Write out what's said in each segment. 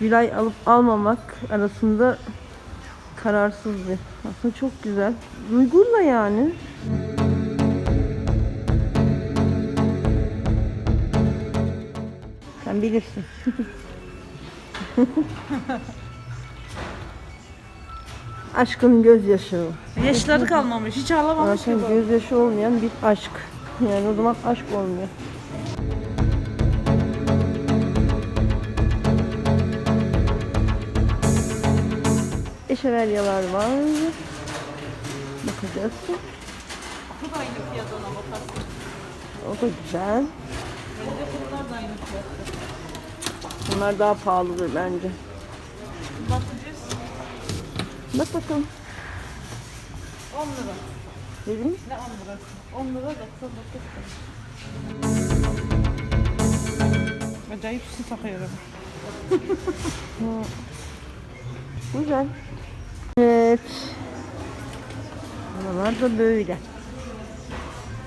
Gülay alıp almamak arasında kararsızdı. Aslında çok güzel. Uygun da yani. Sen bilirsin. Aşkın gözyaşı. Yaşları kalmamış. Hiç ağlamamış Zaten gibi. gözyaşı olmayan bir aşk. Yani o zaman aşk olmuyor. Eşevelyalar var. Bakacağız. Bu da aynı fiyat ona bakarsın. O da güzel. Bence bunlar da aynı fiyat. Bunlar daha pahalıdır bence. Bakacağız. Bak bakalım. 10 lira. Dedim. Ne 10 lirası? 10 lira 99 lira. Acayip su takıyorum. Güzel. Evet. Buralar da böyle.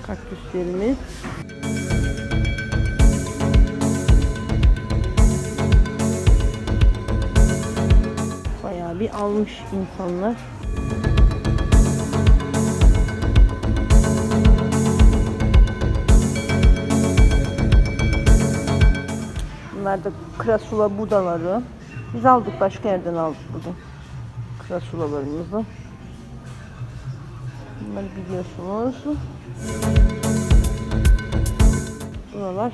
Kaktüslerimiz. Bayağı bir almış insanlar. Bunlar da krasula budaları. Biz aldık başka yerden aldık bugün. Krasulalarımızı. Bunları biliyorsunuz. Buralar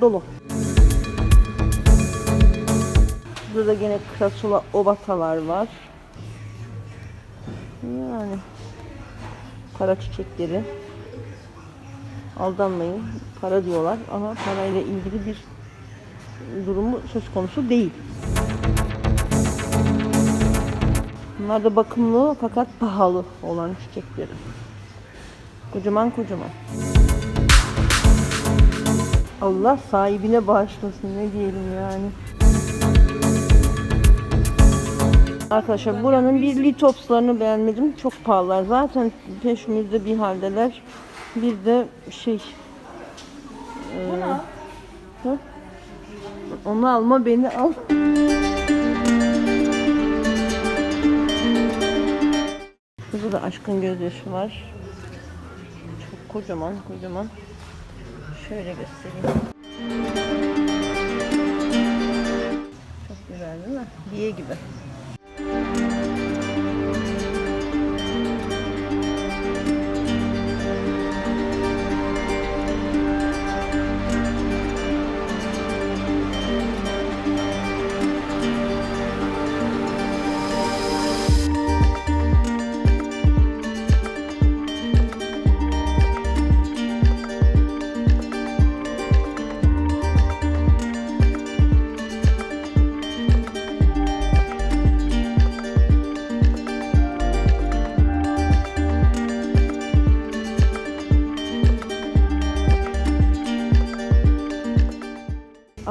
dolu. Burada da gene krasula obatalar var. Yani para çiçekleri. Aldanmayın. Para diyorlar ama parayla ilgili bir durumu söz konusu değil. Bunlar da bakımlı fakat pahalı olan çiçekleri. Kocaman kocaman. Allah sahibine bağışlasın ne diyelim yani. Arkadaşlar buranın bir litopslarını beğenmedim. Çok pahalılar. Zaten peşimizde bir haldeler. Bir de şey Bu ne? onu alma beni al. Burada da aşkın gözyaşı var. Çok kocaman kocaman. Şöyle göstereyim. Çok güzel değil mi? Diye gibi.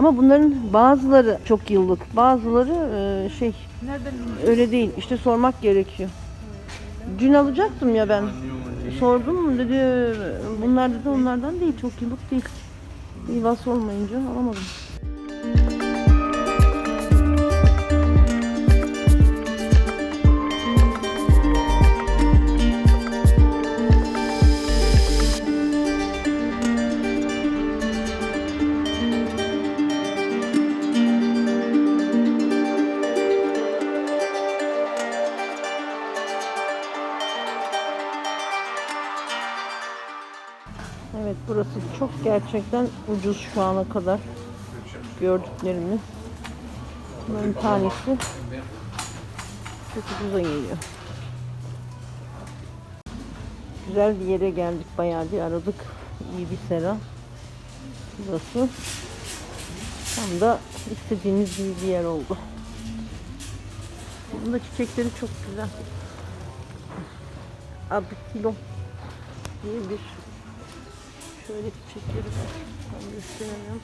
Ama bunların bazıları çok yıllık, bazıları e, şey Nereden öyle değil. İşte sormak gerekiyor. Dün alacaktım ya ben. Sordum dedi bunlar dedi onlardan değil çok yıllık değil. İvası olmayınca alamadım. Gerçekten ucuz şu ana kadar gördüklerimiz. Bunların tanesi çok ucuza geliyor. Güzel bir yere geldik bayağı bir aradık. İyi bir sera. Burası. Tam da istediğimiz gibi bir yer oldu. Bunun da çiçekleri çok güzel. Abikilo diye bir Şöyle çiçekleri var. Tam gösteremiyorum.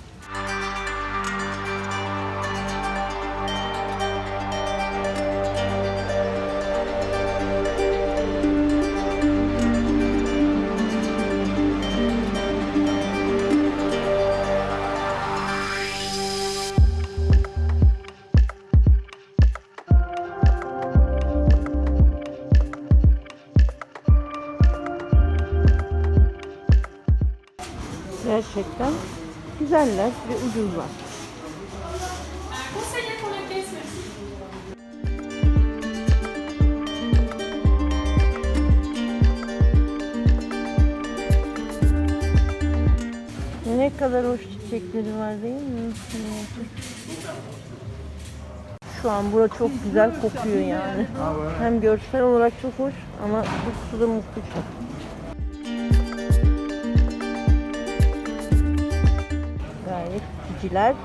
Gerçekten. Güzeller ve ucuzlar. Ne kadar hoş çiçekleri var değil mi? Şu an bura çok güzel kokuyor yani. Hem görsel olarak çok hoş ama kokusu da muhteşem. Ciciler.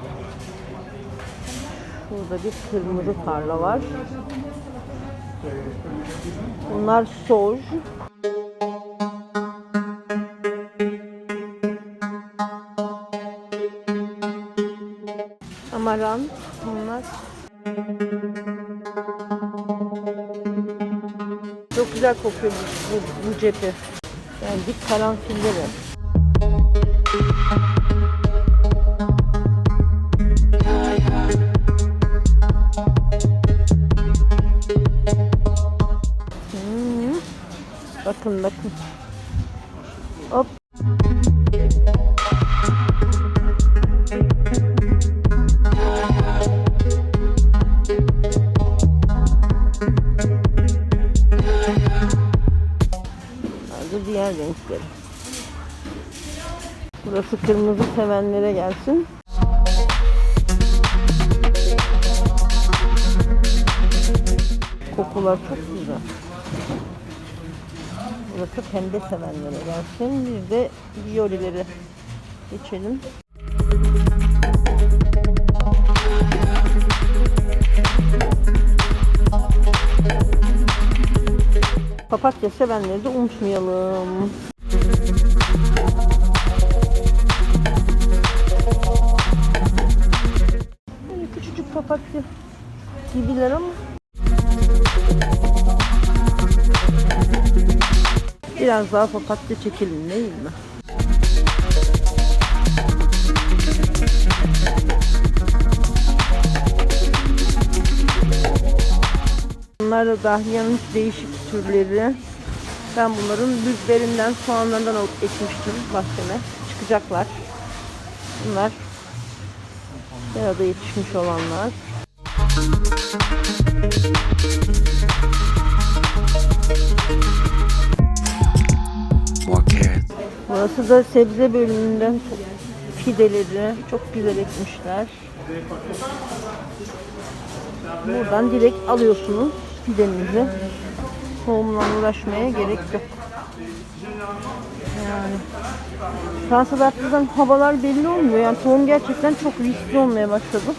Şurada bir kırmızı tarla var. Bunlar soj. Amaran bunlar. Çok güzel kokuyor bu, bu, bu cephe. Geldik karanfillere. Hmm. Bakın bakın. Hop. Hadi diğer renkleri. Burası kırmızı sevenlere gelsin. Kokular çok güzel. Burası pembe sevenlere gelsin. Bir de violeleri geçelim. Papatya sevenleri de unutmayalım. Böyle küçücük papatya gibiler ama biraz daha papatya çekelim değil mi? Bunlar da dahliyanın değişik türleri. Ben bunların düzlerinden, soğanlarından alıp ekmiştim bahçeme. Çıkacaklar. Bunlar Serada yetişmiş olanlar. Carrots. Burası da sebze bölümünden fideleri çok güzel ekmişler. Buradan direkt alıyorsunuz fidenizi. Tohumla uğraşmaya gerek yok. Yani Fransa'da artık havalar belli olmuyor. Yani tohum gerçekten çok riskli olmaya başladı.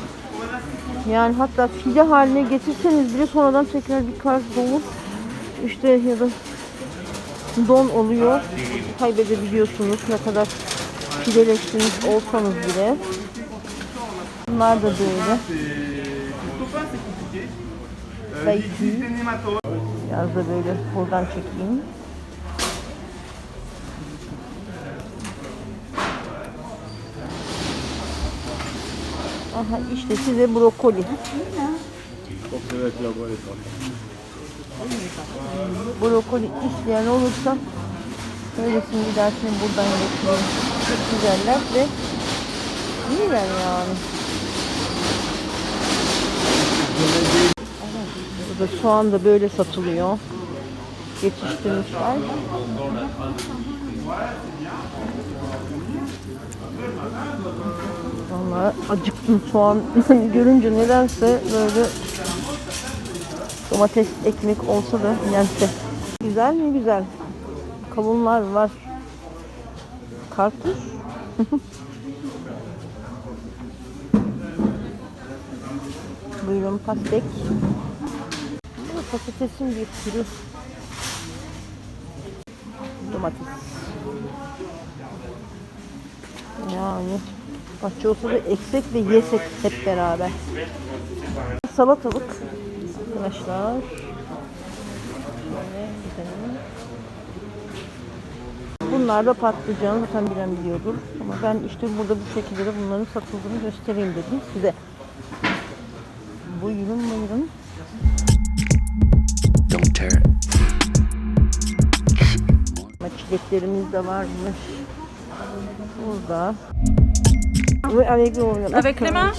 Yani hatta fide haline getirseniz bile sonradan tekrar bir kar dolu işte ya da don oluyor. Kaybedebiliyorsunuz ne kadar fideleştiniz olsanız bile. Bunlar da böyle. Belki biraz da böyle buradan çekeyim. Aha işte size brokoli. Brokoli isteyen olursa söylesin bir dahakine buradan getireyim. Çok güzeller ve iyiler yani. Burada soğan da böyle satılıyor. Yetiştirmişler. Vallahi acıktım soğan görünce nedense böyle domates ekmek olsa da yense. Güzel mi güzel. Kavunlar var. Karpuz. Buyurun pastek. Bu patatesin bir türü. Domates. Yani bahçe olsa da eksek ve yesek hep beraber. Salatalık arkadaşlar. Bunlar da patlıcan zaten bilen biliyordur. Ama ben işte burada bu şekilde de bunların satıldığını göstereyim dedim size. Buyurun buyurun. Don't tear it. Ama çileklerimiz de varmış. Burada. Oui, avec le Avec les mains?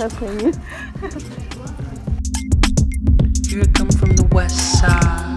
Here come from the west side.